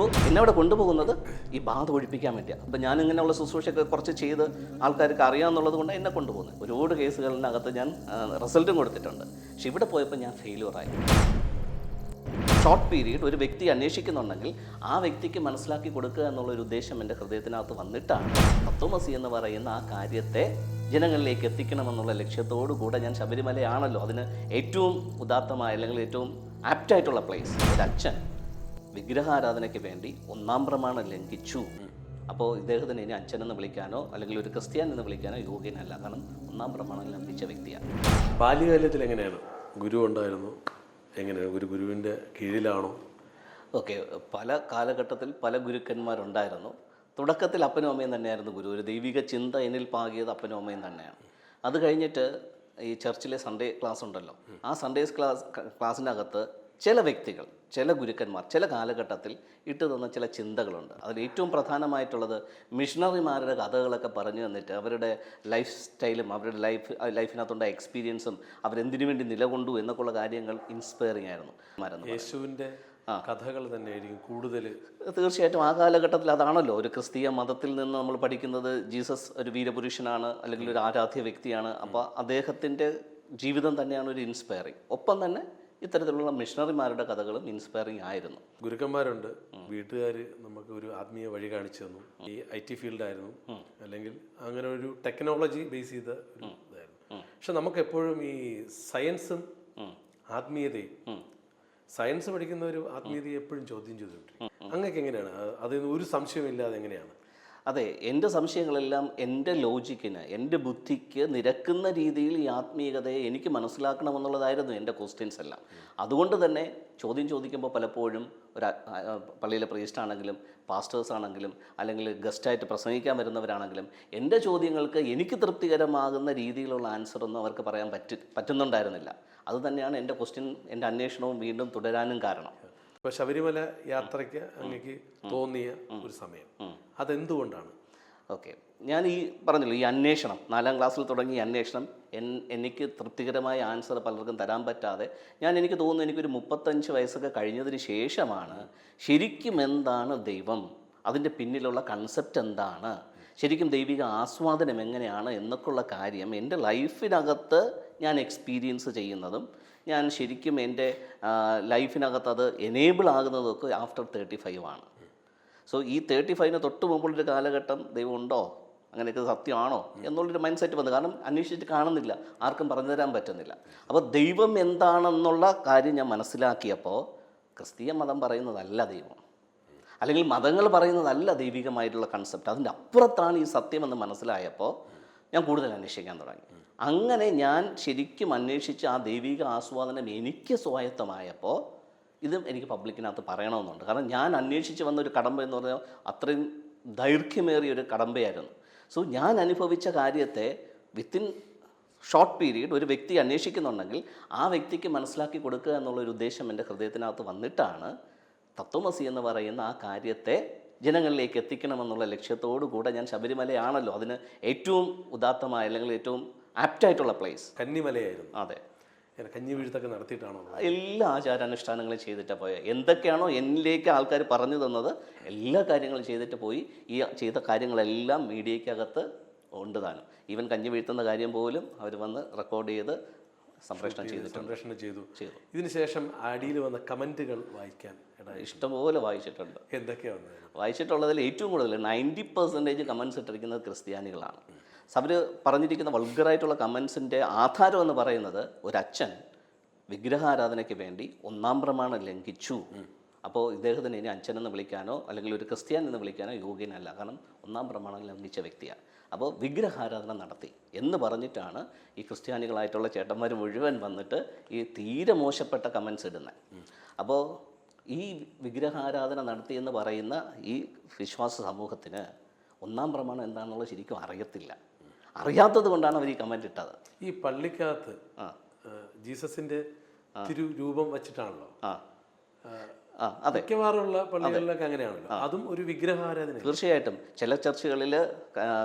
അപ്പോൾ എന്നെ അവിടെ കൊണ്ടുപോകുന്നത് ഈ ബാധ ഒഴിപ്പിക്കാൻ വേണ്ടിയാണ്. അപ്പോൾ ഞാൻ ഇങ്ങനെയുള്ള ശുശ്രൂഷയൊക്കെ കുറച്ച് ചെയ്ത് ആൾക്കാർക്ക് അറിയാമെന്നുള്ളത് കൊണ്ട് എന്നെ കൊണ്ടുപോകുന്നത്. ഒരുപാട് കേസുകളിനകത്ത് ഞാൻ റിസൾട്ടും കൊടുത്തിട്ടുണ്ട്. പക്ഷെ ഇവിടെ പോയപ്പോൾ ഞാൻ ഫെയിലുവറായി ഷോർട്ട് പീരീഡ് ഒരു വ്യക്തി അന്വേഷിക്കുന്നുണ്ടെങ്കിൽ ആ വ്യക്തിക്ക് മനസ്സിലാക്കി കൊടുക്കുക എന്നുള്ള ഒരു ഉദ്ദേശം എന്റെ ഹൃദയത്തിനകത്ത് വന്നിട്ടാണ്. തത്വമസി എന്ന് പറയുന്ന ആ കാര്യത്തെ ജനങ്ങളിലേക്ക് എത്തിക്കണമെന്നുള്ള ലക്ഷ്യത്തോടു കൂടെ ഞാൻ ശബരിമലയാണല്ലോ. അതിന് ഏറ്റവും ഉദാത്തമായ അല്ലെങ്കിൽ ഏറ്റവും ആപ്റ്റായിട്ടുള്ള പ്ലേസ് ഒരു അച്ഛൻ. വിഗ്രഹാരാധനയ്ക്ക് വേണ്ടി ഒന്നാം പ്രമാണം ലംഘിച്ചു. അപ്പോൾ ഇദ്ദേഹത്തിന് ഇനി അച്ഛനെന്ന് വിളിക്കാനോ അല്ലെങ്കിൽ ഒരു ക്രിസ്ത്യാൻ എന്ന് വിളിക്കാനോ യോഗ്യനല്ല. കാരണം ഒന്നാം പ്രമാണം ലംഘിച്ച വ്യക്തിയാണ്. ബാല്യകാലത്തിൽ എങ്ങനെയാണ് ഗുരു ഉണ്ടായിരുന്നു? എങ്ങനെയാണ് ഒരു ഗുരുവിന്റെ കീഴിലാണോ? ഓക്കെ പല കാലഘട്ടത്തിൽ പല ഗുരുക്കന്മാരുണ്ടായിരുന്നു. തുടക്കത്തിൽ അപ്പനും അമ്മയും തന്നെയായിരുന്നു ഗുരു. ഒരു ദൈവിക ചിന്ത എന്നിൽ പാകിയത് അപ്പനും അമ്മയും തന്നെയാണ്. അത് കഴിഞ്ഞിട്ട് ഈ ചർച്ചിലെ സൺഡേ ക്ലാസ് ഉണ്ടല്ലോ. ആ സൺഡേസ് ക്ലാസ് ക്ലാസ്സിനകത്ത് ചില വ്യക്തികൾ ചില ഗുരുക്കന്മാർ ചില കാലഘട്ടത്തിൽ ഇട്ടു തന്ന ചില ചിന്തകളുണ്ട്. അതിൽ ഏറ്റവും പ്രധാനമായിട്ടുള്ളത് മിഷണറിമാരുടെ കഥകളൊക്കെ പറഞ്ഞു തന്നിട്ട് അവരുടെ ലൈഫ് സ്റ്റൈലും അവരുടെ ലൈഫ് ലൈഫിനകത്തുണ്ട എക്സ്പീരിയൻസും അവരെന്തിനു വേണ്ടി നിലകൊണ്ടു എന്നൊക്കെയുള്ള കാര്യങ്ങൾ ഇൻസ്പയറിംഗ് ആയിരുന്നു. യേശുവിന്റെ കഥകൾ തന്നെയായിരിക്കും കൂടുതൽ. തീർച്ചയായിട്ടും ആ കാലഘട്ടത്തിൽ അതാണല്ലോ. ഒരു ക്രിസ്തീയ മതത്തിൽ നിന്ന് നമ്മൾ പഠിക്കുന്നത് ജീസസ് ഒരു വീരപുരുഷനാണ് അല്ലെങ്കിൽ ഒരു ആരാധ്യ വ്യക്തിയാണ്. അപ്പോൾ അദ്ദേഹത്തിന്റെ ജീവിതം തന്നെയാണ് ഒരു ഇൻസ്പയറിങ് ഒപ്പം തന്നെ ഇത്തരത്തിലുള്ള മിഷണറിമാരുടെ കഥകളും ഇൻസ്പയറിംഗ് ആയിരുന്നു. ഗുരുക്കന്മാരുണ്ട്. വീട്ടുകാർ നമുക്ക് ഒരു ആത്മീയ വഴി കാണിച്ചു തന്നു. ഈ ഐ ടി ഫീൽഡായിരുന്നു അല്ലെങ്കിൽ അങ്ങനെ ഒരു ടെക്നോളജി ബേസ് ചെയ്ത ഒരു ഇതായിരുന്നു. പക്ഷെ നമുക്ക് എപ്പോഴും ഈ സയൻസും ആത്മീയതയും സയൻസ് പഠിക്കുന്ന ഒരു ആത്മീയതയെ എപ്പോഴും ചോദ്യം ചെയ്തുകൊണ്ടിരിക്കും. അങ്ങക്ക് എങ്ങനെയാണ്? അതിൽ അതിൽ ഒരു സംശയമില്ലാതെ എങ്ങനെയാണ്? അതെ എന്റെ സംശയങ്ങളെല്ലാം എന്റെ ലോജിക്കിന് എന്റെ ബുദ്ധിക്ക് നിരക്കുന്ന രീതിയിൽ ഈ ആത്മീയതയെ എനിക്ക് മനസ്സിലാക്കണമെന്നുള്ളതായിരുന്നു എന്റെ ക്വസ്റ്റ്യൻസ് എല്ലാം. അതുകൊണ്ട് തന്നെ ചോദ്യം ചോദിക്കുമ്പോൾ പലപ്പോഴും ഒരു പള്ളിയിലെ പ്രീസ്റ്റ് ആണെങ്കിലും പാസ്റ്റേഴ്സ് ആണെങ്കിലും അല്ലെങ്കിൽ ഗസ്റ്റായിട്ട് പ്രസംഗിക്കാൻ വരുന്നവരാണെങ്കിലും എന്റെ ചോദ്യങ്ങൾക്ക് എനിക്ക് തൃപ്തികരമാകുന്ന രീതിയിലുള്ള ആൻസർ ഒന്നും അവർക്ക് പറയാൻ പറ്റി പറ്റുന്നുണ്ടായിരുന്നില്ല. അത് തന്നെയാണ് എന്റെ ക്വസ്റ്റ്യൻ എന്റെ അന്വേഷണവും വീണ്ടും തുടരാനും കാരണം. ഇപ്പോൾ ശബരിമല യാത്രയ്ക്ക് അങ്ങേക്ക് തോന്നിയ ഒരു സമയം. അതെന്തുകൊണ്ടാണ്? ഓക്കെ. ഞാൻ ഈ പറഞ്ഞല്ലോ ഈ അന്വേഷണം നാലാം ക്ലാസ്സിൽ തുടങ്ങി അന്വേഷണം എൻ എനിക്ക് തൃപ്തികരമായ ആൻസർ പലർക്കും തരാൻ പറ്റാതെ ഞാൻ എനിക്ക് തോന്നുന്നു എനിക്കൊരു മുപ്പത്തഞ്ച് വയസ്സൊക്കെ കഴിഞ്ഞതിന് ശേഷമാണ് ശരിക്കും എന്താണ് ദൈവം അതിന്റെ പിന്നിലുള്ള കൺസെപ്റ്റ് എന്താണ് ശരിക്കും ദൈവിക ആസ്വാദനം എങ്ങനെയാണ് എന്നൊക്കെയുള്ള കാര്യം എന്റെ ലൈഫിനകത്ത് ഞാൻ എക്സ്പീരിയൻസ് ചെയ്യുന്നതും ഞാൻ ശരിക്കും എന്റെ ലൈഫിനകത്ത് അത് എനേബിൾ ആകുന്നതൊക്കെ ആഫ്റ്റർ തേർട്ടി ഫൈവ് ആണ്. സോ ഈ തേർട്ടി ഫൈവിന് തൊട്ട് മുമ്പുള്ളൊരു കാലഘട്ടം ദൈവം ഉണ്ടോ അങ്ങനെയൊക്കെ സത്യമാണോ? എന്നുള്ളൊരു മൈൻഡ് സെറ്റ് വന്നു. കാരണം അന്വേഷിച്ചിട്ട് കാണുന്നില്ല. ആർക്കും പറഞ്ഞു തരാൻ പറ്റുന്നില്ല. അപ്പോൾ ദൈവം എന്താണെന്നുള്ള കാര്യം ഞാൻ മനസ്സിലാക്കിയപ്പോൾ ക്രിസ്തീയ മതം പറയുന്നതല്ല ദൈവം. അല്ലെങ്കിൽ മതങ്ങൾ പറയുന്നതല്ല ദൈവികമായിട്ടുള്ള കൺസെപ്റ്റ് അതിന്റെ അപ്പുറത്താണ് ഈ സത്യമെന്ന് മനസ്സിലായപ്പോൾ ഞാൻ കൂടുതൽ അന്വേഷിക്കാൻ തുടങ്ങി. അങ്ങനെ ഞാൻ ശരിക്കും അന്വേഷിച്ച് ആ ദൈവിക ആസ്വാദനം എനിക്ക് സ്വായത്തമായപ്പോൾ ഇതും എനിക്ക് പബ്ലിക്കിനകത്ത് പറയണമെന്നുണ്ട്. കാരണം ഞാൻ അന്വേഷിച്ച് വന്ന ഒരു കടമ്പ എന്ന് പറഞ്ഞാൽ അത്രയും ദൈർഘ്യമേറിയ ഒരു കടമ്പയായിരുന്നു. സോ ഞാൻ അനുഭവിച്ച കാര്യത്തെ വിത്തിൻ ഷോർട്ട് പീരീഡ് ഒരു വ്യക്തി അന്വേഷിക്കുന്നുണ്ടെങ്കിൽ ആ വ്യക്തിക്ക് മനസ്സിലാക്കി കൊടുക്കുക എന്നുള്ള ഒരു ഉദ്ദേശം എന്റെ ഹൃദയത്തിനകത്ത് വന്നിട്ടാണ് തത്വമസി എന്ന് പറയുന്ന ആ കാര്യത്തെ ജനങ്ങളിലേക്ക് എത്തിക്കണമെന്നുള്ള ലക്ഷ്യത്തോടു കൂടെ ഞാൻ ശബരിമലയാണല്ലോ. അതിന് ഏറ്റവും ഉദാത്തമായ അല്ലെങ്കിൽ ഏറ്റവും ആപ്റ്റായിട്ടുള്ള പ്ലേസ് കന്നിമലയായിരുന്നു. അതെ. കഞ്ഞി വീഴ്ത്തൊക്കെ നടത്തിയിട്ടാണോ എല്ലാ ആചാരാനുഷ്ഠാനങ്ങളും ചെയ്തിട്ട് പോയത് എന്തൊക്കെയാണോ എന്നിലേക്ക് ആൾക്കാർ പറഞ്ഞു തന്നത് എല്ലാ കാര്യങ്ങളും ചെയ്തിട്ട് പോയി. ഈ ചെയ്ത കാര്യങ്ങളെല്ലാം മീഡിയക്കകത്ത് ഉണ്ട് താനും. ഈവൻ കഞ്ഞി വീഴ്ത്തുന്ന കാര്യം പോലും അവർ വന്ന് റെക്കോർഡ് ചെയ്ത് സംപ്രേഷണം ചെയ്തു സംപ്രേഷണം ചെയ്തു. ചെയ്തു. ഇതിനുശേഷം അടിയിൽ വന്ന കമന്റുകൾ വായിക്കാൻ ഇഷ്ടംപോലെ വായിച്ചിട്ടുണ്ട്. എന്തൊക്കെയാണ് വായിച്ചിട്ടുള്ളതിൽ ഏറ്റവും കൂടുതൽ നയന്റി പെർസെന്റേജ് കമൻസ് ഇട്ടിരിക്കുന്നത് ക്രിസ്ത്യാനികളാണ്. അവർ പറഞ്ഞിരിക്കുന്ന വൾഗറായിട്ടുള്ള കമൻസിന്റെ ആധാരം എന്ന് പറയുന്നത് ഒരച്ഛൻ വിഗ്രഹാരാധനയ്ക്ക് വേണ്ടി ഒന്നാം പ്രമാണം ലംഘിച്ചു. അപ്പോൾ ഇദ്ദേഹത്തിന് ഇനി അച്ഛൻ എന്ന് വിളിക്കാനോ അല്ലെങ്കിൽ ഒരു ക്രിസ്ത്യൻ എന്ന് വിളിക്കാനോ യോഗ്യനല്ല. കാരണം ഒന്നാം പ്രമാണം ലംഘിച്ച വ്യക്തിയാണ്. അപ്പോൾ വിഗ്രഹാരാധന നടത്തി എന്ന് പറഞ്ഞിട്ടാണ് ഈ ക്രിസ്ത്യാനികളായിട്ടുള്ള ചേട്ടന്മാർ മുഴുവൻ വന്നിട്ട് ഈ തീരെ മോശപ്പെട്ട കമൻസ് ഇടുന്നത്. അപ്പോൾ ഈ വിഗ്രഹാരാധന നടത്തി എന്ന് പറയുന്ന ഈ വിശ്വാസ സമൂഹത്തിന് ഒന്നാം പ്രമാണം എന്താണെന്നുള്ളത് ശരിക്കും അറിയത്തില്ല. അറിയാത്തത് കൊണ്ടാണ് അവർ ഈ കമന്റ് ഇട്ടത്. ഈ പള്ളിക്കകത്ത് ജീസസിന്റെ തിരു രൂപം വെച്ചിട്ടാണല്ലോ. മിക്കവാറുള്ള പള്ളികളിലൊക്കെ അങ്ങനെയാണല്ലോ. അതും ഒരു വിഗ്രഹാരാധന തീർച്ചയായിട്ടും. ചില ചർച്ചുകളിൽ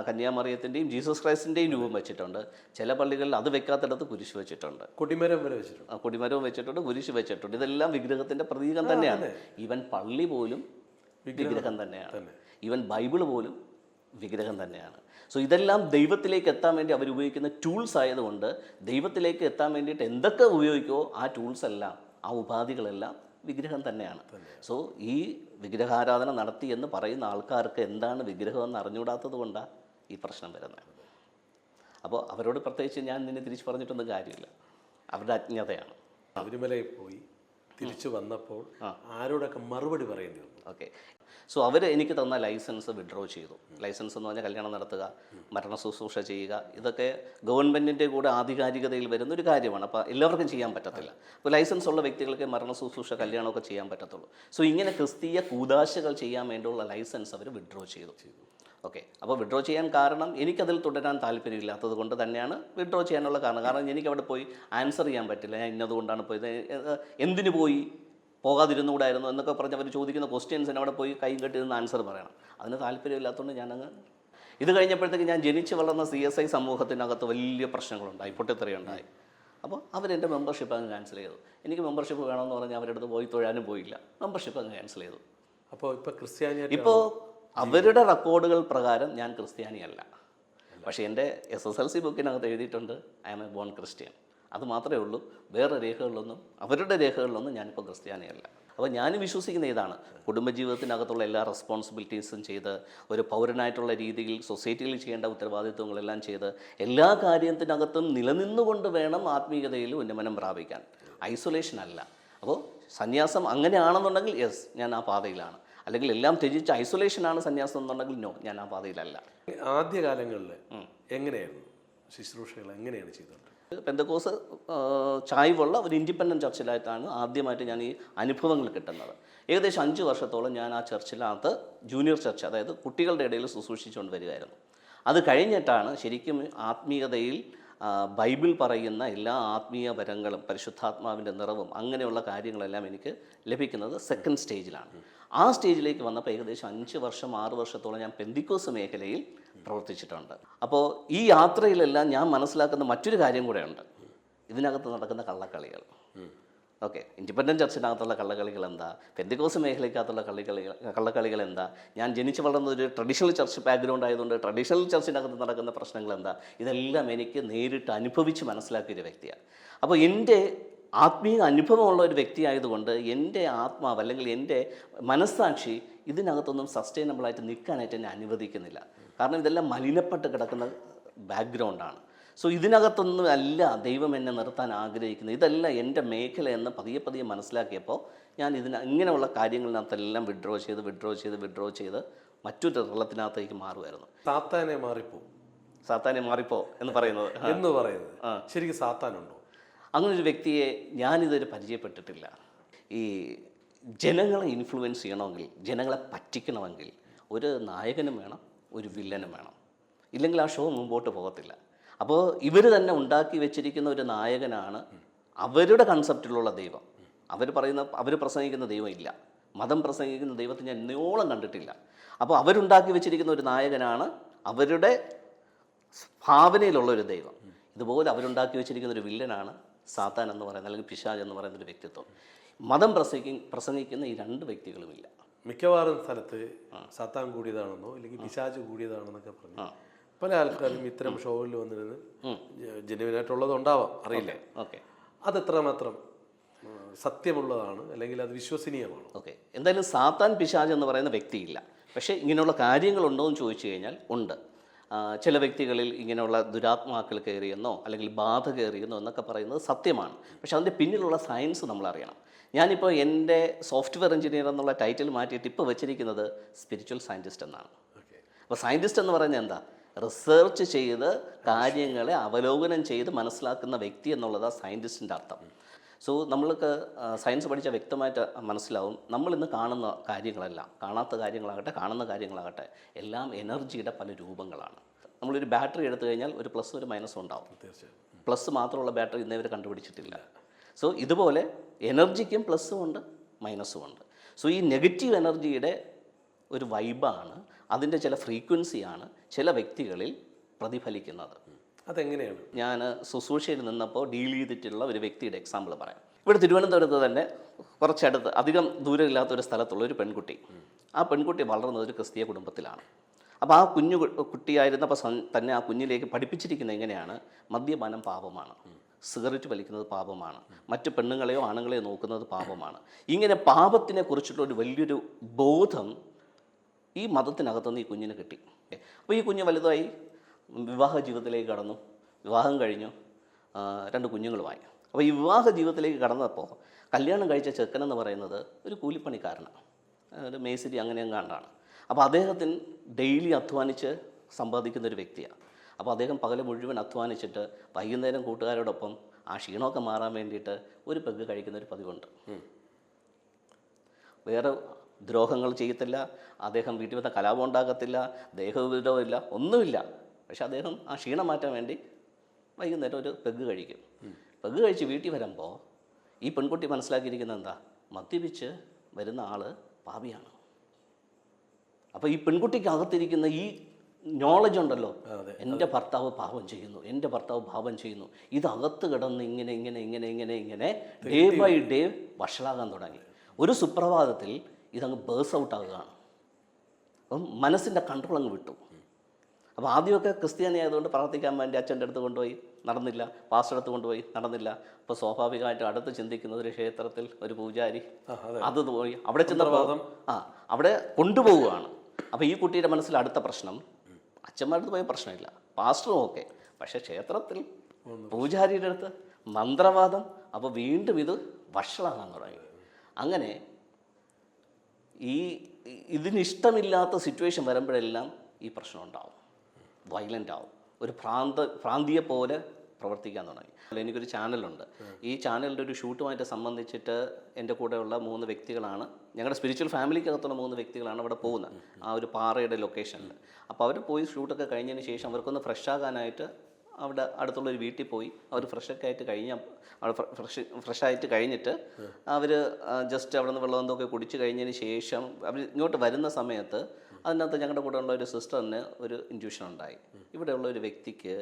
കന്യാമറിയത്തിന്റെയും ജീസസ് ക്രൈസ്റ്റിന്റെയും രൂപം വെച്ചിട്ടുണ്ട്. ചില പള്ളികളിൽ അത് വെക്കാത്തിടത്ത് കുരിശ് വെച്ചിട്ടുണ്ട്. കൊടിമരം വരെ വെച്ചിട്ടുണ്ട്. കൊടിമരവും വെച്ചിട്ടുണ്ട് കുരിശ് വെച്ചിട്ടുണ്ട്. ഇതെല്ലാം വിഗ്രഹത്തിന്റെ പ്രതീകം തന്നെയാണ്. ഈവൻ പള്ളി പോലും വിഗ്രഹം തന്നെയാണ്. ഈവൻ ബൈബിൾ പോലും വിഗ്രഹം തന്നെയാണ്. സോ ഇതെല്ലാം ദൈവത്തിലേക്ക് എത്താൻ വേണ്ടി അവർ ഉപയോഗിക്കുന്ന ടൂൾസ് ആയതുകൊണ്ട് ദൈവത്തിലേക്ക് എത്താൻ വേണ്ടിയിട്ട് എന്തൊക്കെ ഉപയോഗിക്കുമോ ആ ടൂൾസ് എല്ലാം ആ ഉപാധികളെല്ലാം വിഗ്രഹം തന്നെയാണ്. സോ ഈ വിഗ്രഹാരാധന നടത്തി എന്ന് പറയുന്ന ആൾക്കാർക്ക് എന്താണ് വിഗ്രഹം എന്ന് അറിഞ്ഞുകൂടാത്തത് കൊണ്ടാണ് ഈ പ്രശ്നം വരുന്നത്. അപ്പോൾ അവരോട് പ്രത്യേകിച്ച് ഞാൻ നിന്നെ തിരിച്ച് പറഞ്ഞിട്ടൊന്നും കാര്യമില്ല. അവരുടെ അജ്ഞതയാണ്. ശബരിമലയിൽ പോയി തിരിച്ചു വന്നപ്പോൾ ആരോടൊക്കെ മറുപടി പറയേണ്ടി വന്നു? ഓക്കെ. സോ അവർ എനിക്ക് തന്ന ലൈസൻസ് വിഡ്രോ ചെയ്തു. ലൈസൻസ് എന്ന് പറഞ്ഞാൽ കല്യാണം നടത്തുക മരണ ശുശ്രൂഷ ചെയ്യുക ഇതൊക്കെ ഗവൺമെന്റിന്റെ കൂടെ ആധികാരികതയിൽ വരുന്ന ഒരു കാര്യമാണ്. അപ്പോൾ എല്ലാവർക്കും ചെയ്യാൻ പറ്റത്തില്ല. അപ്പോൾ ലൈസൻസ് ഉള്ള വ്യക്തികൾക്ക് മരണ ശുശ്രൂഷ കല്യാണമൊക്കെ ചെയ്യാൻ പറ്റത്തുള്ളൂ. സോ ഇങ്ങനെ ക്രിസ്തീയ കൂതാശകൾ ചെയ്യാൻ വേണ്ടിയുള്ള ലൈസൻസ് അവർ വിഡ്രോ ചെയ്തു. ഓക്കെ. അപ്പോൾ വിഡ്രോ ചെയ്യാൻ കാരണം എനിക്കതിൽ തുടരാൻ താല്പര്യമില്ലാത്തത് കൊണ്ട് തന്നെയാണ് വിഡ്രോ ചെയ്യാനുള്ള കാരണം. കാരണം എനിക്ക് അവിടെ പോയി ആൻസർ ചെയ്യാൻ പറ്റില്ല. ഞാൻ ഇന്നതുകൊണ്ടാണ് പോയത്. എന്തിനു പോയി? പോകാതിരുന്നുകൂടായിരുന്നു എന്നൊക്കെ പറഞ്ഞ് അവർ ചോദിക്കുന്ന ക്വസ്റ്റ്യൻസിന് അവിടെ പോയി കൈ കെട്ടി നിന്ന് ആൻസർ പറയണം. അതിന് താല്പര്യമില്ലാത്തതുകൊണ്ട് ഞാനങ്ങ് ഇത് കഴിഞ്ഞപ്പോഴത്തേക്ക് ഞാൻ ജനിച്ച് വളർന്ന സി എസ് ഐ സമൂഹത്തിനകത്ത് വലിയ പ്രശ്നങ്ങളുണ്ടായി പൊട്ടിത്തെറിയുണ്ടായി അപ്പോൾ അവരെന്റെ മെമ്പർഷിപ്പ് അങ്ങ് ക്യാൻസൽ ചെയ്തു. എനിക്ക് മെമ്പർഷിപ്പ് വേണമെന്ന് പറഞ്ഞാൽ അവരുടെ അടുത്ത് പോയി തൊഴാനും പോയില്ല. മെമ്പർഷിപ്പ് അങ്ങ് ക്യാൻസൽ ചെയ്തു. അപ്പോൾ ഇപ്പോൾ ക്രിസ്ത്യാനി ഇപ്പോൾ അവരുടെ റെക്കോർഡുകൾ പ്രകാരം ഞാൻ ക്രിസ്ത്യാനിയല്ല. പക്ഷേ എന്റെ എസ് എസ് എൽ സി ബുക്കിനകത്ത് എഴുതിയിട്ടുണ്ട്. I am a born Christian അത് മാത്രമേ ഉള്ളൂ. വേറെ രേഖകളിലൊന്നും അവരുടെ രേഖകളിലൊന്നും ഞാനിപ്പോൾ ക്രിസ്ത്യാനിയല്ല. അപ്പോൾ ഞാൻ വിശ്വസിക്കുന്ന ഇതാണ്. കുടുംബജീവിതത്തിനകത്തുള്ള എല്ലാ റെസ്പോൺസിബിലിറ്റീസും ചെയ്ത് ഒരു പൗരനായിട്ടുള്ള രീതിയിൽ സൊസൈറ്റിയിൽ ചെയ്യേണ്ട ഉത്തരവാദിത്വങ്ങളെല്ലാം ചെയ്ത് എല്ലാ കാര്യത്തിനകത്തും നിലനിന്നുകൊണ്ട് വേണം ആത്മീയതയിൽ ഉന്നമനം പ്രാപിക്കാൻ. ഐസൊലേഷൻ അല്ല. അപ്പോൾ സന്യാസം അങ്ങനെയാണെന്നുണ്ടെങ്കിൽ യെസ് ഞാൻ ആ പാതയിലാണ്. അല്ലെങ്കിൽ എല്ലാം ത്യജിച്ച് ഐസൊലേഷനാണ് സന്യാസം എന്നുണ്ടെങ്കിൽ നോ ഞാൻ ആ പാതയിലല്ല. ആദ്യകാലങ്ങളിൽ എങ്ങനെയായിരുന്നു? ശുശ്രൂഷകൾ എങ്ങനെയാണ് ചെയ്തത്? പെന്തക്കോസ് ചായ്വുള്ള ഒരു ഇൻഡിപെൻഡന്റ് ചർച്ചിലായിട്ടാണ് ആദ്യമായിട്ട് ഞാൻ ഈ അനുഭവങ്ങൾ കിട്ടുന്നത്. ഏകദേശം അഞ്ച് വർഷത്തോളം ഞാൻ ആ ചർച്ചിനകത്ത് ജൂനിയർ ചർച്ച് അതായത് കുട്ടികളുടെ ഇടയിൽ ശുശ്രൂഷിച്ചുകൊണ്ട് വരികയായിരുന്നു. അത് കഴിഞ്ഞിട്ടാണ് ശരിക്കും ആത്മീയതയിൽ ബൈബിൾ പറയുന്ന എല്ലാ ആത്മീയ വരങ്ങളും പരിശുദ്ധാത്മാവിന്റെ നിറവും അങ്ങനെയുള്ള കാര്യങ്ങളെല്ലാം എനിക്ക് ലഭിക്കുന്നത് സെക്കൻഡ് സ്റ്റേജിലാണ് ആ സ്റ്റേജിലേക്ക് വന്നപ്പോൾ ഏകദേശം അഞ്ച് വർഷം ആറ് വർഷത്തോളം ഞാൻ പെന്തിക്കോസ് മേഖലയിൽ പ്രവർത്തിച്ചിട്ടുണ്ട്. അപ്പോൾ ഈ യാത്രയിലെല്ലാം ഞാൻ മനസ്സിലാക്കുന്ന മറ്റൊരു കാര്യം കൂടെയുണ്ട്. ഇതിനകത്ത് നടക്കുന്ന കള്ളക്കളികൾ. ഓക്കെ ഇൻഡിപെൻഡന്റ് ചർച്ചിനകത്തുള്ള കള്ളക്കളികൾ എന്താ പെന്തിക്കോസ് മേഖലയ്ക്കകത്തുള്ള കള്ളിക്കളികൾ കള്ളക്കളികൾ എന്താ ഞാൻ ജനിച്ചു വളർന്ന ഒരു ട്രഡീഷണൽ ചർച്ച് ബാക്ക്ഗ്രൗണ്ട് ആയതുകൊണ്ട് ട്രഡീഷണൽ ചർച്ചിനകത്ത് നടക്കുന്ന പ്രശ്നങ്ങൾ എന്താ ഇതെല്ലാം എനിക്ക് നേരിട്ട് അനുഭവിച്ച് മനസ്സിലാക്കിയ ഒരു വ്യക്തിയാണ്. അപ്പോൾ എന്റെ ആത്മീയ അനുഭവമുള്ള ഒരു വ്യക്തിയായതുകൊണ്ട് എന്റെ ആത്മാവ് അല്ലെങ്കിൽ എന്റെ മനസ്സാക്ഷി ഇതിനകത്തൊന്നും സസ്റ്റൈനബിളായിട്ട് നിൽക്കാനായിട്ട് എന്നെ അനുവദിക്കുന്നില്ല. കാരണം ഇതെല്ലാം മലിനപ്പെട്ട് കിടക്കുന്ന ബാക്ക്ഗ്രൗണ്ടാണ് സോ ഇതിനകത്തൊന്നും അല്ല ദൈവം എന്നെ നിർത്താൻ ആഗ്രഹിക്കുന്നത്. ഇതല്ല എന്റെ മേഖല എന്ന് പതിയെ പതിയെ മനസ്സിലാക്കിയപ്പോൾ ഞാൻ ഇതിന് ഇങ്ങനെയുള്ള കാര്യങ്ങളിനകത്തെല്ലാം വിഡ്രോ ചെയ്ത് വിഡ്രോ ചെയ്ത് വിഡ്രോ ചെയ്ത് മറ്റൊരു വെള്ളത്തിനകത്തേക്ക് മാറുമായിരുന്നു സാത്താനെ മാറിപ്പോ? സാത്താനെ മാറിപ്പോ എന്ന് പറയുന്നത്. എന്ന് പറയുന്നത്. ശരിക്കും സാത്താനുണ്ടോ? അങ്ങനെ ഒരു വ്യക്തിയെ ഞാനിതുവരെ പരിചയപ്പെട്ടിട്ടില്ല. ഈ ജനങ്ങളെ ഇൻഫ്ലുവൻസ് ചെയ്യണമെങ്കിൽ ജനങ്ങളെ പറ്റിക്കണമെങ്കിൽ ഒരു നായകനും വേണം ഒരു വില്ലനും വേണം. ഇല്ലെങ്കിൽ ആ ഷോ മുമ്പോട്ട് പോകത്തില്ല. അപ്പോൾ ഇവർ തന്നെ ഉണ്ടാക്കി വെച്ചിരിക്കുന്ന ഒരു നായകനാണ് അവരുടെ കൺസെപ്റ്റിലുള്ള ദൈവം. അവർ പറയുന്ന അവർ പ്രസംഗിക്കുന്ന ദൈവം ഇല്ല. മതം പ്രസംഗിക്കുന്ന ദൈവത്തെ ഞാൻ ഇന്നോളം കണ്ടിട്ടില്ല. അപ്പോൾ അവരുണ്ടാക്കി വെച്ചിരിക്കുന്ന ഒരു നായകനാണ് അവരുടെ ഭാവനയിലുള്ള ഒരു ദൈവം. ഇതുപോലെ അവരുണ്ടാക്കി വെച്ചിരിക്കുന്ന ഒരു വില്ലനാണ് സാത്താൻ എന്ന് പറയുന്നത് അല്ലെങ്കിൽ പിശാജ് എന്ന് പറയുന്ന ഒരു വ്യക്തിത്വം. മതം പ്രസംഗി പ്രസംഗിക്കുന്ന ഈ രണ്ട് വ്യക്തികളുമില്ല. മിക്കവാറും സ്ഥലത്ത് സാത്താൻ കൂടിയതാണെന്നോ അല്ലെങ്കിൽ പിശാജ് കൂടിയതാണെന്നൊക്കെ പറഞ്ഞു പല ആൾക്കാരും ഇത്തരം ഷോയിൽ വന്നിരുന്ന് ജനുവിനായിട്ടുള്ളത് ഉണ്ടാവാം. അറിയില്ല. ഓക്കെ അത് എത്രമാത്രം സത്യമുള്ളതാണ് അല്ലെങ്കിൽ അത് വിശ്വസനീയമാണ്? ഓക്കെ. എന്തായാലും സാത്താൻ പിശാജ് എന്ന് പറയുന്ന വ്യക്തിയില്ല. പക്ഷേ ഇങ്ങനെയുള്ള കാര്യങ്ങളുണ്ടോ എന്ന് ചോദിച്ചു കഴിഞ്ഞാൽ ഉണ്ട്. ചില വ്യക്തികളിൽ ഇങ്ങനെയുള്ള ദുരാത്മാക്കൾ കയറിയെന്നോ അല്ലെങ്കിൽ ബാധ കയറിയെന്നോ എന്നൊക്കെ പറയുന്നത് സത്യമാണ്. പക്ഷേ അതിന്റെ പിന്നിലുള്ള സയൻസ് നമ്മൾ അറിയണം. ഞാനിപ്പോൾ എന്റെ സോഫ്റ്റ്വെയർ എഞ്ചിനീയർ എന്നുള്ള ടൈറ്റിൽ മാറ്റിയിട്ട് ഇപ്പോൾ വെച്ചിരിക്കുന്നത് സ്പിരിച്വൽ സയന്റിസ്റ്റ് എന്നാണ്. ഓക്കെ. അപ്പോൾ സയന്റിസ്റ്റ് എന്ന് പറയുന്നത് എന്താ? റിസർച്ച് ചെയ്ത് കാര്യങ്ങളെ അവലോകനം ചെയ്ത് മനസ്സിലാക്കുന്ന വ്യക്തി എന്നുള്ളതാണ് സയന്റിസ്റ്റിന്റെ അർത്ഥം. സോ നമ്മൾക്ക് സയൻസ് പഠിച്ച വ്യക്തമായിട്ട് മനസ്സിലാവും. നമ്മൾ ഇന്ന് കാണുന്ന കാര്യങ്ങളെല്ലാം കാണാത്ത കാര്യങ്ങളാകട്ടെ കാണുന്ന കാര്യങ്ങളാകട്ടെ എല്ലാം എനർജിയുടെ പല രൂപങ്ങളാണ്. നമ്മളൊരു ബാറ്ററി എടുത്തു കഴിഞ്ഞാൽ ഒരു പ്ലസ് ഒരു മൈനസ് ഉണ്ടാവും. തീർച്ചയായും. പ്ലസ് മാത്രമുള്ള ബാറ്ററി ഇന്നേ ഇന്നേവരെ കണ്ടുപിടിച്ചിട്ടില്ല. സോ ഇതുപോലെ എനർജിക്കും പ്ലസ്സും ഉണ്ട് മൈനസും ഉണ്ട്. സോ ഈ നെഗറ്റീവ് എനർജിയുടെ ഒരു വൈബാണ് അതിന്റെ ചില ഫ്രീക്വൻസിയാണ് ചില വ്യക്തികളിൽ പ്രതിഫലിക്കുന്നത്. അതെങ്ങനെയാണ്? ഞാൻ ശുശ്രൂഷയിൽ നിന്നപ്പോൾ ഡീൽ ചെയ്തിട്ടുള്ള ഒരു വ്യക്തിയുടെ എക്സാമ്പിൾ പറയാം. ഇവിടെ തിരുവനന്തപുരത്ത് തന്നെ കുറച്ചടുത്ത് അധികം ദൂരമില്ലാത്ത ഒരു സ്ഥലത്തുള്ള ഒരു പെൺകുട്ടി. ആ പെൺകുട്ടി വളർന്നത് ഒരു ക്രിസ്തീയ കുടുംബത്തിലാണ്. അപ്പോൾ ആ കുഞ്ഞു കുട്ടിയായിരുന്നപ്പോൾ തന്നെ ആ കുഞ്ഞിലേക്ക് പഠിപ്പിച്ചിരിക്കുന്നത് എങ്ങനെയാണ്? മദ്യപാനം പാപമാണ്. സിഗരറ്റ് വലിക്കുന്നത് പാപമാണ്. മറ്റു പെണ്ണുങ്ങളെയോ ആണുങ്ങളെയോ നോക്കുന്നത് പാപമാണ്. ഇങ്ങനെ പാപത്തിനെ കുറിച്ചിട്ടുള്ള ഒരു വലിയൊരു ബോധം ഈ മതത്തിനകത്തുനിന്ന് ഈ കുഞ്ഞിന് കിട്ടി. അപ്പോൾ ഈ കുഞ്ഞ് വലുതായി വിവാഹ ജീവിതത്തിലേക്ക് കടന്നു. വിവാഹം കഴിഞ്ഞു. രണ്ട് കുഞ്ഞുങ്ങളുമായി അപ്പോൾ ഈ വിവാഹ ജീവിതത്തിലേക്ക് കടന്നപ്പോൾ കല്യാണം കഴിച്ച ചെക്കനെന്ന് പറയുന്നത് ഒരു കൂലിപ്പണിക്കാരനാണ്. ഒരു മേസിരി അങ്ങനെ കണ്ടാണ്. അപ്പോൾ അദ്ദേഹത്തിന് ഡെയിലി അധ്വാനിച്ച് സമ്പാദിക്കുന്ന ഒരു വ്യക്തിയാണ്. അപ്പോൾ അദ്ദേഹം പകൽ മുഴുവൻ അധ്വാനിച്ചിട്ട് വൈകുന്നേരം കൂട്ടുകാരോടൊപ്പം ആ ക്ഷീണമൊക്കെ മാറാൻ വേണ്ടിയിട്ട് ഒരു പെഗ് കഴിക്കുന്ന ഒരു പതിവുണ്ട്. വേറെ ദ്രോഹങ്ങൾ ചെയ്യത്തില്ല അദ്ദേഹം വീട്ടിൽ വന്ന കലാപം ഉണ്ടാക്കത്തില്ല ദേഹവിധമില്ല ഒന്നുമില്ല. പക്ഷെ അദ്ദേഹം ആ ക്ഷീണം മാറ്റാൻ വേണ്ടി വൈകുന്നേരം ഒരു പെഗ് കഴിക്കും. പെഗ് കഴിച്ച് വീട്ടിൽ വരുമ്പോൾ ഈ പെൺകുട്ടി മനസ്സിലാക്കിയിരിക്കുന്നത് എന്താ? മദ്യപിച്ച് വരുന്ന ആൾ പാപിയാണ്. അപ്പോൾ ഈ പെൺകുട്ടിക്ക് അകത്തിരിക്കുന്ന ഈ നോളജ് ഉണ്ടല്ലോ എന്റെ ഭർത്താവ് പാപം ചെയ്യുന്നു എന്റെ ഭർത്താവ് പാപം ചെയ്യുന്നു. ഇതകത്ത് കിടന്ന് ഇങ്ങനെ ഇങ്ങനെ ഇങ്ങനെ ഇങ്ങനെ ഇങ്ങനെ ഡേ ബൈ ഡേ വഷളാകാൻ തുടങ്ങി. ഒരു സുപ്രഭാതത്തിൽ ഇതങ്ങ് ബേഴ്സ് ഔട്ട് ആകുകയാണ് അപ്പം മനസ്സിന്റെ കൺട്രോൾ അങ്ങ് വിട്ടു. അപ്പോൾ ആദ്യമൊക്കെ ക്രിസ്ത്യാനി ആയതുകൊണ്ട് പ്രാർത്ഥിക്കാൻ വേണ്ടി അച്ഛന്റെ അടുത്ത് കൊണ്ടുപോയി. നടന്നില്ല. പാസ്റ്റർ അടുത്ത് കൊണ്ടുപോയി. നടന്നില്ല. അപ്പോൾ സ്വാഭാവികമായിട്ട് അടുത്ത് ചിന്തിക്കുന്നത് ഒരു ക്ഷേത്രത്തിൽ ഒരു പൂജാരി അതെ. പോയി. അവിടെ ചെന്നപ്പോൾ ആ അവിടെ കൊണ്ടുപോവുകയാണ്. അപ്പോൾ ഈ കുട്ടിയുടെ മനസ്സിൽ അടുത്ത പ്രശ്നം അച്ഛന്മാരുടെ അടുത്ത് പോയ പ്രശ്നമില്ല. പാസ്റ്ററും ഓക്കെ. പക്ഷേ ക്ഷേത്രത്തിൽ പൂജാരിയുടെ അടുത്ത് മന്ത്രവാദം അപ്പോൾ വീണ്ടും ഇത് വഷളാകാൻ തുടങ്ങി. അങ്ങനെ ഈ ഇതിനിഷ്ടമില്ലാത്ത സിറ്റുവേഷൻ വരുമ്പോഴെല്ലാം ഈ പ്രശ്നം ഉണ്ടാവും. വയലന്റ് ആവും. ഒരു ഭ്രാന്ത ഭ്രാന്തിയെ പോലെ പ്രവർത്തിക്കാൻ തുടങ്ങി. എനിക്കൊരു ചാനലുണ്ട് ഈ ചാനലിന്റെ ഒരു ഷൂട്ടുമായിട്ട് സംബന്ധിച്ചിട്ട് എന്റെ കൂടെയുള്ള മൂന്ന് വ്യക്തികളാണ്. ഞങ്ങളുടെ സ്പിരിച്വൽ ഫാമിലിക്കകത്തുള്ള മൂന്ന് വ്യക്തികളാണ് അവിടെ പോകുന്നത്. ആ ഒരു പാറയുടെ ലൊക്കേഷനിൽ അപ്പോൾ അവർ പോയി ഷൂട്ടൊക്കെ കഴിഞ്ഞതിന് ശേഷം അവർക്കൊന്ന് ഫ്രഷ് ആകാനായിട്ട് അവിടെ അടുത്തുള്ള ഒരു വീട്ടിൽ പോയി. അവർ ഫ്രഷൊക്കെ ആയിട്ട് കഴിഞ്ഞ അവിടെ ഫ്രഷ് ഫ്രഷായിട്ട് കഴിഞ്ഞിട്ട് അവർ ജസ്റ്റ് അവിടെ നിന്ന് വെള്ളം എന്തൊക്കെ കുടിച്ച് കഴിഞ്ഞതിന് ശേഷം അവർ ഇങ്ങോട്ട് വരുന്ന സമയത്ത് അതിനകത്ത് ഞങ്ങളുടെ കൂടെ ഉള്ള ഒരു സിസ്റ്ററിന് ഒരു ഇൻഡ്യൂഷൻ ഉണ്ടായി. ഇവിടെയുള്ള ഒരു വ്യക്തിക്ക്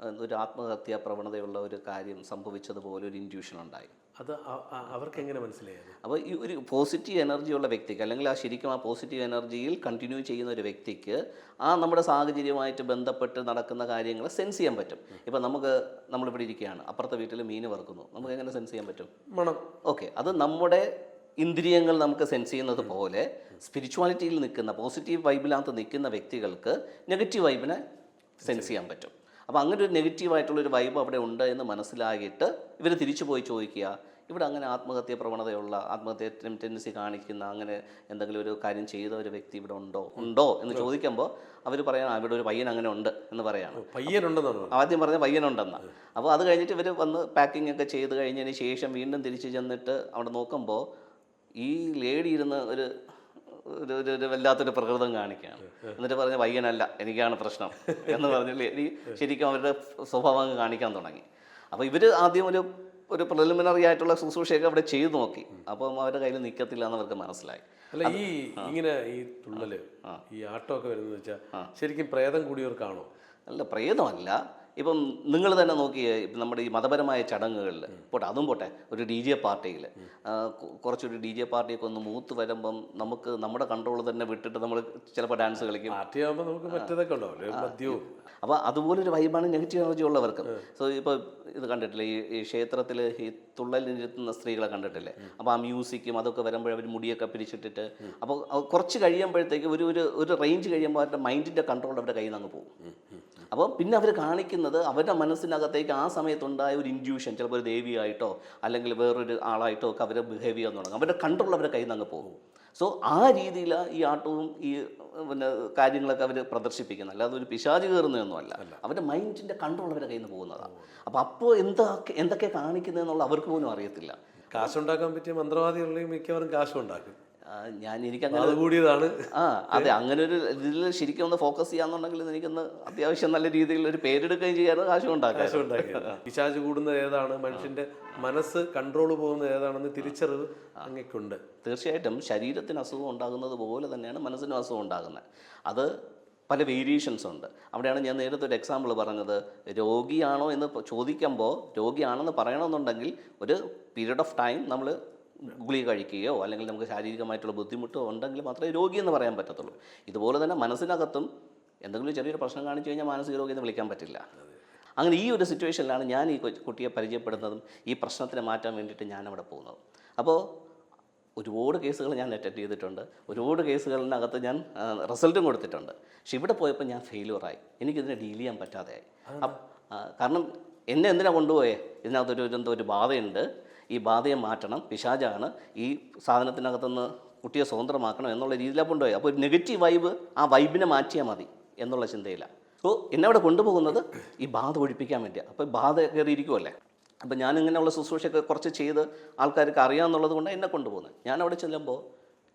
ഒരു ആത്മഹത്യാ പ്രവണതയുള്ള ഒരു കാര്യം സംഭവിച്ചതുപോലെ ഒരു ഇൻഡ്യൂഷൻ ഉണ്ടായി. അത് അവർക്ക് എങ്ങനെ മനസ്സിലായത്? അപ്പോൾ ഈ ഒരു പോസിറ്റീവ് എനർജി ഉള്ള വ്യക്തിക്ക് അല്ലെങ്കിൽ ആ ശരിക്കും ആ പോസിറ്റീവ് എനർജിയിൽ കണ്ടിന്യൂ ചെയ്യുന്ന ഒരു വ്യക്തിക്ക് ആ നമ്മുടെ സാഹചര്യമായിട്ട് ബന്ധപ്പെട്ട് നടക്കുന്ന കാര്യങ്ങൾ സെൻസ് ചെയ്യാൻ പറ്റും. ഇപ്പം നമുക്ക് നമ്മളിവിടെ ഇരിക്കുകയാണ്. അപ്പുറത്തെ വീട്ടിൽ മീൻ വറുക്കുന്നു. നമുക്ക് എങ്ങനെ സെൻസ് ചെയ്യാൻ പറ്റും? മണം. ഓക്കെ. അത് നമ്മുടെ ഇന്ദ്രിയങ്ങൾ നമുക്ക് സെൻസ് ചെയ്യുന്നത് പോലെ സ്പിരിച്വാലിറ്റിയിൽ നിൽക്കുന്ന പോസിറ്റീവ് വൈബിനകത്ത് നിൽക്കുന്ന വ്യക്തികൾക്ക് നെഗറ്റീവ് വൈബിനെ സെൻസ് ചെയ്യാൻ പറ്റും. അപ്പോൾ അങ്ങനെ ഒരു നെഗറ്റീവായിട്ടുള്ളൊരു വൈബ് അവിടെ ഉണ്ട് എന്ന് മനസ്സിലാക്കിയിട്ട് ഇവർ തിരിച്ചു പോയി ചോദിക്കുക. ഇവിടെ അങ്ങനെ ആത്മഹത്യ പ്രവണതയുള്ള ആത്മഹത്യ ടെൻഡൻസി കാണിക്കുന്ന അങ്ങനെ എന്തെങ്കിലും ഒരു കാര്യം ചെയ്ത ഒരു വ്യക്തി ഇവിടെ ഉണ്ടോ? ഉണ്ടോ എന്ന് ചോദിക്കുമ്പോൾ അവർ പറയാം അവിടെ ഇവിടെ ഒരു പയ്യൻ അങ്ങനെ ഉണ്ട് എന്ന് പറയാണ്. പയ്യനുണ്ടെന്നാണ് ആദ്യം പറഞ്ഞ പയ്യനുണ്ടെന്ന്. അപ്പോൾ അത് കഴിഞ്ഞിട്ട് ഇവർ വന്ന് പാക്കിംഗ് ഒക്കെ ചെയ്ത് കഴിഞ്ഞതിന് ശേഷം വീണ്ടും തിരിച്ചു ചെന്നിട്ട് അവിടെ നോക്കുമ്പോൾ ഈ ലേഡി ഇരുന്ന് ഒരു ഒരു ഒരു വല്ലാത്തൊരു പ്രകൃതം കാണിക്കുകയാണ്. എന്നിട്ട് പറഞ്ഞ വയ്യനല്ല എനിക്കാണ് പ്രശ്നം എന്ന് പറഞ്ഞില്ലേ? എനിക്ക് ശരിക്കും അവരുടെ സ്വഭാവം കാണിക്കാൻ തുടങ്ങി. അപ്പോൾ ഇവർ ആദ്യം ഒരു ഒരു പ്രിലിമിനറി ആയിട്ടുള്ള ശുശ്രൂഷയൊക്കെ അവിടെ ചെയ്തു നോക്കി. അപ്പം അവരുടെ കയ്യിൽ നിൽക്കത്തില്ല എന്ന് അവർക്ക് മനസ്സിലായി. അല്ല ഈ ഇങ്ങനെ ഈ തുള്ളൽ ഈ ആട്ടമൊക്കെ വരുന്നത് വെച്ചാൽ ശരിക്കും പ്രേതം കൂടിയവർക്കാണോ? അല്ല പ്രേതമല്ല. ഇപ്പം നിങ്ങൾ തന്നെ നോക്കിയേ ഇപ്പം നമ്മുടെ ഈ മതപരമായ ചടങ്ങുകളിൽ പോട്ടെ അതും പോട്ടെ ഒരു ഡി ജെ പാർട്ടിയിൽ കുറച്ചൊരു ഡി ജെ പാർട്ടിയൊക്കെ ഒന്ന് മൂത്ത് വരുമ്പം നമുക്ക് നമ്മുടെ കൺട്രോൾ തന്നെ വിട്ടിട്ട് നമ്മൾ ചിലപ്പോൾ ഡാൻസ് കളിക്കും. പാർട്ടി ആകുമ്പോൾ നമുക്ക് മറ്റേതൊക്കെ ഉണ്ടാവില്ലേ മദ്യവും. അപ്പോൾ അതുപോലൊരു വൈബാണ് നെഗറ്റീവ് എനർജി ഉള്ളവർക്ക്. സോ ഇപ്പോൾ ഇത് കണ്ടിട്ടില്ലേ ഈ ഈ ക്ഷേത്രത്തിൽ ഈ തുള്ളലിരുത്തുന്ന സ്ത്രീകളെ കണ്ടിട്ടില്ലേ? അപ്പോൾ ആ മ്യൂസിക്കും അതൊക്കെ വരുമ്പോൾ അവർ മുടിയൊക്കെ പിരിച്ചിട്ടിട്ട് അപ്പോൾ കുറച്ച് കഴിയുമ്പോഴത്തേക്ക് ഒരു ഒരു ഒരു റേഞ്ച് കഴിയുമ്പോൾ അവരുടെ മൈൻഡിന്റെ കൺട്രോൾ അവരുടെ കയ്യിൽ നിന്ന് അങ്ങ് പോകും. അപ്പോൾ പിന്നെ അവർ കാണിക്കുന്നത് അവരുടെ മനസ്സിനകത്തേക്ക് ആ സമയത്തുണ്ടായ ഒരു ഇൻഡ്യൂഷൻ ചിലപ്പോൾ ഒരു ദേവിയായിട്ടോ അല്ലെങ്കിൽ വേറൊരു ആളായിട്ടോ ഒക്കെ അവരെ ബിഹേവ് ചെയ്യാൻ തുടങ്ങും. അവരുടെ കൺട്രോൾ അവരുടെ കയ്യിൽ നിന്ന് അങ്ങ് പോകും. സോ ആ രീതിയിൽ ഈ ആട്ടവും ഈ പിന്നെ കാര്യങ്ങളൊക്കെ അവർ പ്രദർശിപ്പിക്കുന്നത് അല്ലാതെ ഒരു പിശാച് കയറുന്നതൊന്നുമല്ല. അവരുടെ മൈൻഡിന്റെ കൺട്രോൾ അവരുടെ കയ്യിൽ നിന്ന് പോകുന്നതാണ് അപ്പോൾ അപ്പോൾ എന്തൊക്കെ എന്തൊക്കെ കാണിക്കുന്നതെന്നുള്ള അവർക്ക് പോലും അറിയത്തില്ല. കാശുണ്ടാക്കാൻ പറ്റിയ മന്ത്രവാദികളുടെയും മിക്കവാറും കാശും ഉണ്ടാക്കും ആ, ഞാൻ എനിക്കങ്ങനെ കൂടിയതാണ്. ആ അതെ അങ്ങനെ ഒരു ഇതിൽ ശരിക്കും ഒന്ന് ഫോക്കസ് ചെയ്യാന്നുണ്ടെങ്കിൽ എനിക്കൊന്ന് അത്യാവശ്യം നല്ല രീതിയിൽ ഒരു പേരെടുക്കുകയും ചെയ്യാനും കാശ് ഉണ്ടാക്കാം പിശാജ് കൂടുന്നത് ഏതാണ്? മനുഷ്യന്റെ മനസ്സ് കൺട്രോൾ പോകുന്നത് ഏതാണെന്ന് തിരിച്ചറിവ് അങ്ങക്കുണ്ട്. തീർച്ചയായിട്ടും ശരീരത്തിന് അസുഖം ഉണ്ടാകുന്നത് പോലെ തന്നെയാണ് മനസ്സിനും അസുഖം ഉണ്ടാകുന്നത്. അത് പല വേരിയേഷൻസ് ഉണ്ട്. അവിടെയാണ് ഞാൻ നേരത്തെ ഒരു എക്സാമ്പിൾ പറഞ്ഞത്. രോഗിയാണോ എന്ന് ചോദിക്കുമ്പോൾ രോഗിയാണെന്ന് പറയണമെന്നുണ്ടെങ്കിൽ ഒരു പീരീഡ് ഓഫ് ടൈം നമ്മൾ ഗുളിക കഴിക്കുകയോ അല്ലെങ്കിൽ നമുക്ക് ശാരീരികമായിട്ടുള്ള ബുദ്ധിമുട്ടോ ഉണ്ടെങ്കിൽ മാത്രമേ രോഗി എന്ന് പറയാൻ പറ്റത്തുള്ളൂ. ഇതുപോലെ തന്നെ മനസ്സിനകത്തും എന്തെങ്കിലും ചെറിയൊരു പ്രശ്നം കാണിച്ചു കഴിഞ്ഞാൽ മാനസിക രോഗി എന്ന് വിളിക്കാൻ പറ്റില്ല. അങ്ങനെ ഈ ഒരു സിറ്റുവേഷനിലാണ് ഞാൻ ഈ കുട്ടിയെ പരിചയപ്പെടുന്നതും ഈ പ്രശ്നത്തിനെ മാറ്റാൻ വേണ്ടിയിട്ട് ഞാൻ അവിടെ പോകുന്നത്. അപ്പോൾ ഒരുപാട് കേസുകൾ ഞാൻ അറ്റൻഡ് ചെയ്തിട്ടുണ്ട്. ഒരുപാട് കേസുകളിനകത്ത് ഞാൻ റിസൾട്ടും കൊടുത്തിട്ടുണ്ട്. പക്ഷെ ഇവിടെ പോയപ്പോൾ ഞാൻ ഫെയിലുവറായി എനിക്കിതിനെ ഡീൽ ചെയ്യാൻ പറ്റാതെയായി. കാരണം എന്നെ എന്തിനാണ് കൊണ്ടുപോയേ? ഇതിനകത്തൊരു എന്തോ ഒരു ബാധയുണ്ട്. ഈ ബാധയെ മാറ്റണം പിശാചാണ് ഈ സാധനത്തിനകത്തുനിന്ന് കുട്ടിയെ സ്വതന്ത്രമാക്കണം എന്നുള്ള രീതിയിലാണ് കൊണ്ടുപോയി അപ്പോൾ ഒരു നെഗറ്റീവ് വൈബ് ആ വൈബിനെ മാറ്റിയാൽ മതി എന്നുള്ള ചിന്തയിലാണ്. സോ എന്നെ അവിടെ കൊണ്ടുപോകുന്നത് ഈ ബാധ ഒഴിപ്പിക്കാൻ വേണ്ടിയാണ്. അപ്പോൾ ബാധ കയറിയിരിക്കുമല്ലേ അപ്പോൾ ഞാൻ ഇങ്ങനെയുള്ള ശുശ്രൂഷയൊക്കെ കുറച്ച് ചെയ്ത് ആൾക്കാർക്ക് അറിയാമെന്നുള്ളത് കൊണ്ട് എന്നെ കൊണ്ടുപോകുന്നത്. ഞാൻ അവിടെ ചെല്ലുമ്പോൾ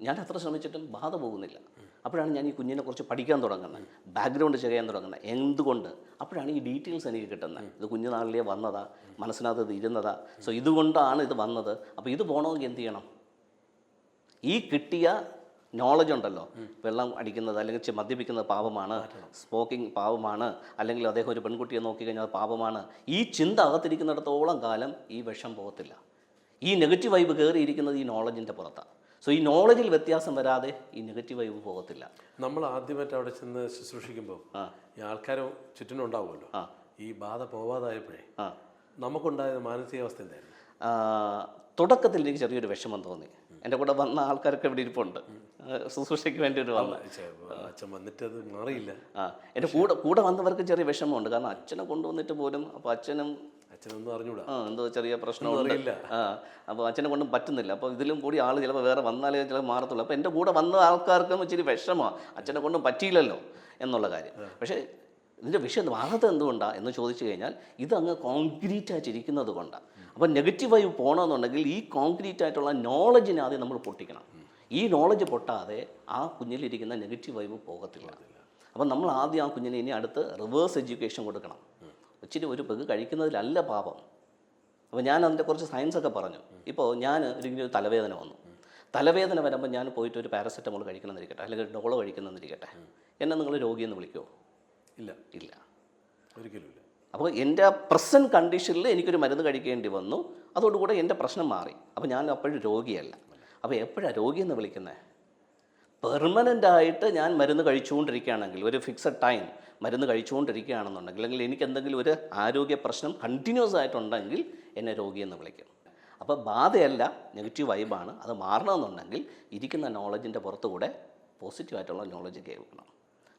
ഞാൻ അത്ര ശ്രമിച്ചിട്ടും ബാധ പോകുന്നില്ല. അപ്പോഴാണ് ഞാൻ ഈ കുഞ്ഞിനെ കുറിച്ച് പഠിക്കാൻ തുടങ്ങുന്നത്. ബാക്ക്ഗ്രൗണ്ട് ചെയ്യാൻ തുടങ്ങുന്നത്. എന്തുകൊണ്ട്? അപ്പോഴാണ് ഈ ഡീറ്റെയിൽസ് എനിക്ക് കിട്ടുന്നത്. ഇത് കുഞ്ഞുനാളിലേ വന്നതാ മനസ്സിനകത്ത് ഇരുന്നതാ. സോ ഇതുകൊണ്ടാണ് ഇത് വന്നത്. അപ്പോൾ ഇത് പോകണമെങ്കിൽ എന്ത് ചെയ്യണം? ഈ കിട്ടിയ നോളജ് ഉണ്ടല്ലോ. വെള്ളം അടിക്കുന്നത് അല്ലെങ്കിൽ മദ്യപിക്കുന്നത് പാപമാണ്. സ്മോക്കിംഗ് പാപമാണ്. അല്ലെങ്കിൽ അദ്ദേഹം ഒരു പെൺകുട്ടിയെ നോക്കിക്കഴിഞ്ഞാൽ കഴിഞ്ഞാൽ പാപമാണ്. ഈ ചിന്ത അകത്തിരിക്കുന്നിടത്തോളം കാലം ഈ വിഷം പോകത്തില്ല. ഈ നെഗറ്റീവ് വൈബ് കയറിയിരിക്കുന്നത് ഈ നോളജിന്റെ പുറത്താണ് സോ ഈ നോളജിൽ വ്യത്യാസം വരാതെ ഈ നെഗറ്റീവ് വൈബ് പോകത്തില്ല. നമ്മൾ ആദ്യമായിട്ട് അവിടെ ചെന്ന് ശുശ്രൂഷിക്കുമ്പോൾ. ഈ ആൾക്കാർ ചുറ്റിനും ഉണ്ടാവുമല്ലോ. ഈ ബാധ പോവാതായപ്പോഴേ നമുക്കുണ്ടായ മാനസികാവസ്ഥ എന്തായിരുന്നു? തുടക്കത്തിൽ എനിക്ക് ചെറിയൊരു വിഷമം തോന്നി. എന്റെ കൂടെ വന്ന ആൾക്കാരൊക്കെ ഇവിടെ ഇരിപ്പുണ്ട്. ശുശ്രൂഷയ്ക്ക് വേണ്ടി ഒരു വന്ന. അച്ഛൻ വന്നിട്ട് അത് മാറിയില്ല. ആ എന്റെ കൂടെ കൂടെ വന്നവർക്ക് ചെറിയ വിഷമമുണ്ട്. കാരണം അച്ഛനെ കൊണ്ടുവന്നിട്ട് പോലും അപ്പോൾ അച്ഛനും അച്ഛനൊന്നും അറിഞ്ഞൂടാ. ആ എന്തോ ചെറിയ അറിയില്ല. ആ അപ്പോൾ അച്ഛനെ കൊണ്ടും പറ്റുന്നില്ല. അപ്പോൾ ഇതിലും കൂടി ആൾ ചിലപ്പോൾ വേറെ വന്നാലേ ചിലപ്പോൾ മാറത്തുള്ളൂ. അപ്പോൾ എന്റെ കൂടെ വന്ന ആൾക്കാർക്കും ഇച്ചിരി വിഷമമാണ് അച്ഛനെ കൊണ്ടും പറ്റിയില്ലല്ലോ എന്നുള്ള കാര്യം. പക്ഷേ ഇതിന്റെ വിഷയം ഭാഗത്ത് എന്തുകൊണ്ടാണ് എന്ന് ചോദിച്ചു കഴിഞ്ഞാൽ ഇത് അങ്ങ് കോൺക്രീറ്റ് ആയിട്ടിരിക്കുന്നത് കൊണ്ടാണ് അപ്പോൾ നെഗറ്റീവായി പോകണമെന്നുണ്ടെങ്കിൽ ഈ കോൺക്രീറ്റ് ആയിട്ടുള്ള നോളജിനെ ആദ്യം നമ്മൾ പൊട്ടിക്കണം. ഈ നോളജ് പൊട്ടാതെ ആ കുഞ്ഞിലിരിക്കുന്ന നെഗറ്റീവ് വൈബ് പോകത്തില്ല. അപ്പം നമ്മൾ ആദ്യം ആ കുഞ്ഞിനെ ഇനി അടുത്ത് റിവേഴ്സ് എഡ്യൂക്കേഷൻ കൊടുക്കണം. ഇച്ചിരി ഒരു പെഗ് കഴിക്കുന്നതിലല്ല പാപം. അപ്പോൾ ഞാൻ അതിന്റെ കുറച്ച് സയൻസൊക്കെ പറഞ്ഞു. ഇപ്പോൾ ഞാൻ ഒരു തലവേദന വന്നു. തലവേദന വരുമ്പോൾ ഞാൻ പോയിട്ട് ഒരു പാരസെറ്റമോൾ കഴിക്കണമെന്നിരിക്കട്ടെ അല്ലെങ്കിൽ ഒരു ഡോളോ കഴിക്കണമെന്നിരിക്കട്ടെ. എന്നെ നിങ്ങൾ രോഗിയെന്ന് വിളിക്കുമോ ഇല്ല. ഇല്ല. ഒരിക്കലും ഇല്ല. അപ്പോൾ എന്റെ പ്രസന്റ് കണ്ടീഷനിൽ എനിക്കൊരു മരുന്ന് കഴിക്കേണ്ടി വന്നു. അതോടുകൂടെ എന്റെ പ്രശ്നം മാറി. അപ്പോൾ ഞാൻ അപ്പോഴും രോഗിയല്ല. അപ്പോൾ എപ്പോഴാണ് രോഗിയെന്ന് വിളിക്കുന്നത് പെർമനന്റ് ആയിട്ട് ഞാൻ മരുന്ന് കഴിച്ചുകൊണ്ടിരിക്കുകയാണെങ്കിൽ ഒരു ഫിക്സഡ് ടൈം മരുന്ന് കഴിച്ചുകൊണ്ടിരിക്കുകയാണെന്നുണ്ടെങ്കിൽ അല്ലെങ്കിൽ എനിക്ക് എന്തെങ്കിലും ഒരു ആരോഗ്യ പ്രശ്നം കണ്ടിന്യൂസ് ആയിട്ടുണ്ടെങ്കിൽ എന്നെ രോഗിയെന്ന് വിളിക്കും. അപ്പോൾ ബാധയല്ല നെഗറ്റീവ് വൈബാണ് അത് മാറണമെന്നുണ്ടെങ്കിൽ ഇരിക്കുന്ന നോളജിന്റെ പുറത്തുകൂടെ പോസിറ്റീവായിട്ടുള്ള നോളജ് കേൾക്കണം.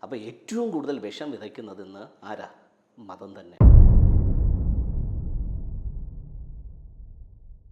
അപ്പോൾ ഏറ്റവും കൂടുതൽ വിഷം വിതയ്ക്കുന്നത് ഇന്ന് ആരാ? മതം തന്നെ.